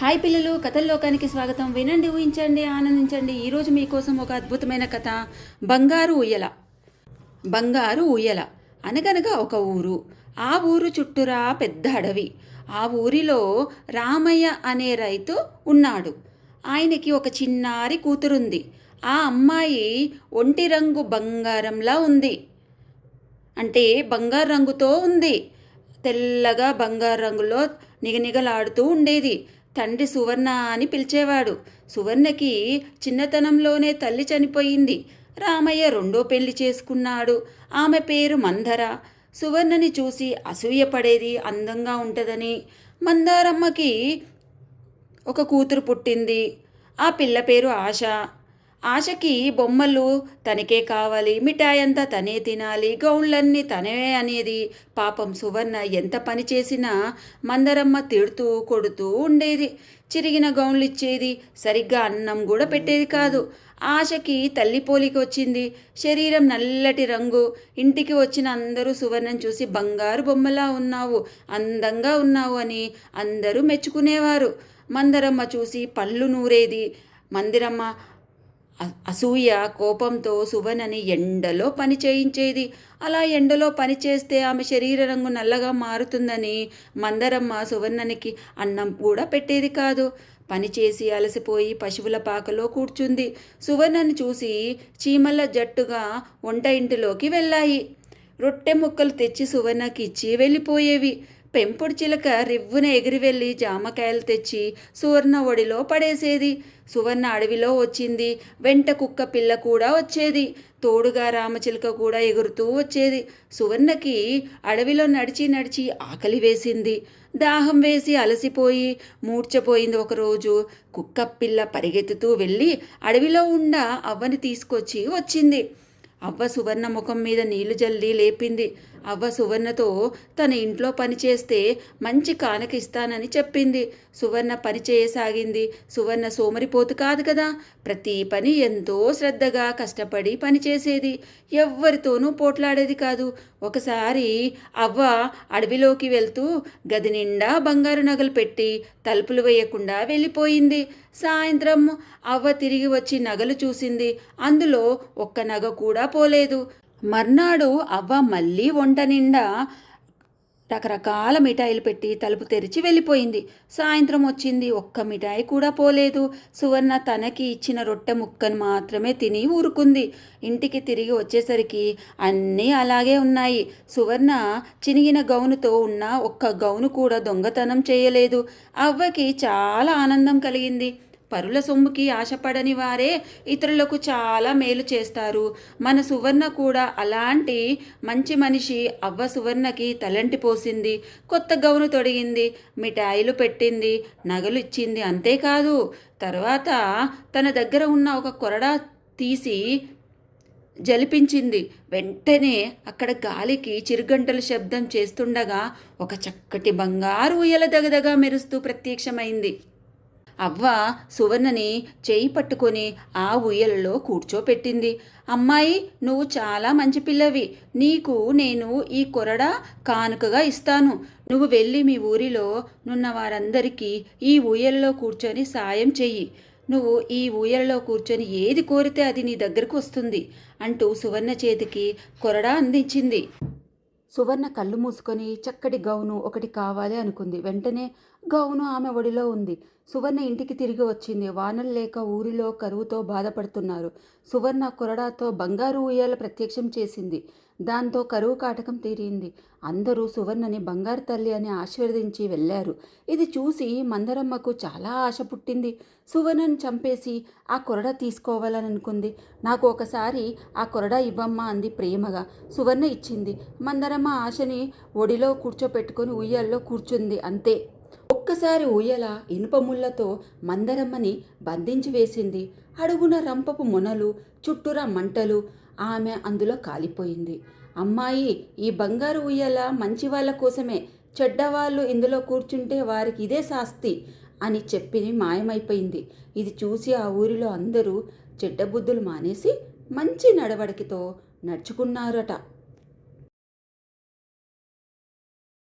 Hi పిల్లలు కథల లోకానికి స్వాగతం. వినండి ఊహించండి ఆనందించండి. ఈరోజు మీకోసం ఒక అద్భుతమైన కథ. బంగారు ఉయ్యల. బంగారు ఉయ్యల అనగనగా ఒక ఊరు. ఆ ఊరు చుట్టూరా పెద్ద అడవి. ఆ ఊరిలో రామయ్య అనే రైతు ఉన్నాడు. ఆయనకి ఒక చిన్నారి కూతురుంది. ఆ అమ్మాయి ఒంటి రంగు బంగారంలా ఉంది. అంటే బంగారు రంగుతో ఉంది. తెల్లగా బంగారు రంగులో నిగనిగలాడుతూ ఉండేది. తండ్రి సువర్ణ అని పిలిచేవాడు. సువర్ణకి చిన్నతనంలోనే తల్లి చనిపోయింది. రామయ్య రెండో పెళ్ళి చేసుకున్నాడు. ఆమె పేరు మందర. సువర్ణని చూసి అసూయపడేది అందంగా ఉంటుందని. మందారమ్మకి ఒక కూతురు పుట్టింది. ఆ పిల్ల పేరు ఆశ. ఆశకి బొమ్మలు తనకే కావాలి మిఠాయి అంతా తనే తినాలి గౌన్లన్నీ తనే అనేది. పాపం సువర్ణ ఎంత పని చేసినా మందరమ్మ తిడుతూ కొడుతూ ఉండేది. చిరిగిన గౌన్లు ఇచ్చేది సరిగ్గా అన్నం కూడా పెట్టేది కాదు. ఆశకి తల్లి పోలికి వచ్చింది. శరీరం నల్లటి రంగు. ఇంటికి వచ్చిన అందరూ సువర్ణం చూసి బంగారు బొమ్మలా ఉన్నావు అందంగా ఉన్నావు అని అందరూ మెచ్చుకునేవారు. మందరమ్మ చూసి పళ్ళు నూరేది. మందిరమ్మ అసూయ కోపంతో సువనని ఎండలో పని చేయించేది. అలా ఎండలో పని చేస్తే ఆమె శరీర రంగు నల్లగా మారుతుందని మందరమ్మ సువర్ణనికి అన్నం కూడా పెట్టేది కాదు. పని చేసి అలసిపోయి పశువుల పాకలో కూర్చుంది. సువర్ణని చూసి చీమల జట్టుగా వంట ఇంటిలోకి వెళ్ళాయి. రొట్టె ముక్కలు తెచ్చి సువర్ణకి ఇచ్చి వెళ్ళిపోయేవి. పెంపుడు చిలక రివ్వున ఎగిరి వెళ్ళి జామకాయలు తెచ్చి సువర్ణ ఒడిలో పడేసేది. సువర్ణ అడవిలో వచ్చింది. వెంట కుక్క పిల్ల కూడా వచ్చేది. తోడుగా రామచిలుక కూడా ఎగురుతూ వచ్చేది. సువర్ణకి అడవిలో నడిచి నడిచి ఆకలి వేసింది. దాహం వేసి అలసిపోయి మూర్చపోయింది ఒకరోజు. కుక్క పిల్ల పరిగెత్తుతూ వెళ్ళి అడవిలో ఉన్న అవ్వని తీసుకొచ్చి వచ్చింది. అవ్వ సువర్ణ ముఖం మీద నీళ్ళు జల్లి లేపింది. అవ్వ సువర్ణతో తన ఇంట్లో పని చేస్తే మంచి కానకిస్తానని చెప్పింది. సువర్ణ పని చేయసాగింది. సువర్ణ సోమరిపోతు కాదు కదా. ప్రతి పని ఎంతో శ్రద్ధగా కష్టపడి పని చేసేది. ఎవ్వరితోనూ పోట్లాడేది కాదు. ఒకసారి అవ్వ అడవిలోకి వెళ్తూ గది నిండా బంగారు నగలు పెట్టి తలుపులు వేయకుండా వెళ్ళిపోయింది. సాయంత్రం అవ్వ తిరిగి వచ్చి నగలు చూసింది. అందులో ఒక్క నగ కూడా పోలేదు. మర్నాడు అవ్వ మళ్ళీ వంట నిండా రకరకాల మిఠాయిలు పెట్టి తలుపు తెరిచి వెళ్ళిపోయింది. సాయంత్రం వచ్చింది ఒక్క మిఠాయి కూడా పోలేదు. సువర్ణ తనకి ఇచ్చిన రొట్టె ముక్కను మాత్రమే తిని ఊరుకుంది. ఇంటికి తిరిగి వచ్చేసరికి అన్నీ అలాగే ఉన్నాయి. సువర్ణ చినిగిన గౌనుతో ఉన్న ఒక్క గౌను కూడా దొంగతనం చేయలేదు. అవ్వకి చాలా ఆనందం కలిగింది. పరుల సొమ్ముకి ఆశపడని వారే ఇతరులకు చాలా మేలు చేస్తారు. మన సువర్ణ కూడా అలాంటి మంచి మనిషి అవ్వ సువర్ణకి తలంటి పోసింది. కొత్త గౌను తొడిగింది. మిఠాయిలు పెట్టింది. నగలు ఇచ్చింది. అంతేకాదు తర్వాత తన దగ్గర ఉన్న ఒక కొరడా తీసి జలిపించింది. వెంటనే అక్కడ గాలికి చిరుగంటలు శబ్దం చేస్తుండగా ఒక చక్కటి బంగారు ఉయ్యల దగదగా మెరుస్తూ ప్రత్యక్షమైంది. అవ్వ సువర్ణని చేయి పట్టుకొని ఆ ఉయ్యలలో కూర్చోపెట్టింది. అమ్మాయి నువ్వు చాలా మంచి పిల్లవి. నీకు నేను ఈ కొరడ కానుకగా ఇస్తాను. నువ్వు వెళ్ళి మీ ఊరిలో నున్న వారందరికీ ఈ ఊయల్లో కూర్చొని సాయం చెయ్యి. నువ్వు ఈ ఊయలలో కూర్చొని ఏది కోరితే అది నీ దగ్గరకు వస్తుంది అంటూ సువర్ణ చేతికి కొరడా అందించింది. సువర్ణ కళ్ళు మూసుకొని చక్కటి గౌను ఒకటి కావాలి అనుకుంది. వెంటనే గౌను ఆమె ఒడిలో ఉంది. సువర్ణ ఇంటికి తిరిగి వచ్చింది. వానలు లేక ఊరిలో కరువుతో బాధపడుతున్నారు. సువర్ణ కొరడాతో బంగారు ఉయ్యాల ప్రత్యక్షం చేసింది. దాంతో కరువు కాటకం తీరింది. అందరూ సువర్ణని బంగారు తల్లి అని ఆశీర్వదించి వెళ్ళారు. ఇది చూసి మందరమ్మకు చాలా ఆశ పుట్టింది. సువర్ణను చంపేసి ఆ కొరడ తీసుకోవాలని అనుకుంది నాకు ఒకసారి ఆ కొరడ ఇవ్వమ్మా అంది ప్రేమగా. సువర్ణ ఇచ్చింది. మందరమ్మ ఆశని ఒడిలో కూర్చోపెట్టుకొని ఉయ్యాల్లో కూర్చుంది. అంతే. ఒక్కసారి ఊయల ఇనుప ముళ్ళతో మందరమ్మని బంధించి వేసింది. అడుగున రంపపు మొనలు చుట్టూరా మంటలు ఆమె అందులో కాలిపోయింది. అమ్మాయి ఈ బంగారు ఉయ్యల మంచి వాళ్ళ కోసమే చెడ్డవాళ్ళు ఇందులో కూర్చుంటే వారికి ఇదే శాస్తి అని చెప్పి మాయమైపోయింది. ఇది చూసి ఆ ఊరిలో అందరూ చెడ్డ బుద్ధులు మానేసి మంచి నడవడికతో నడుచుకున్నారట.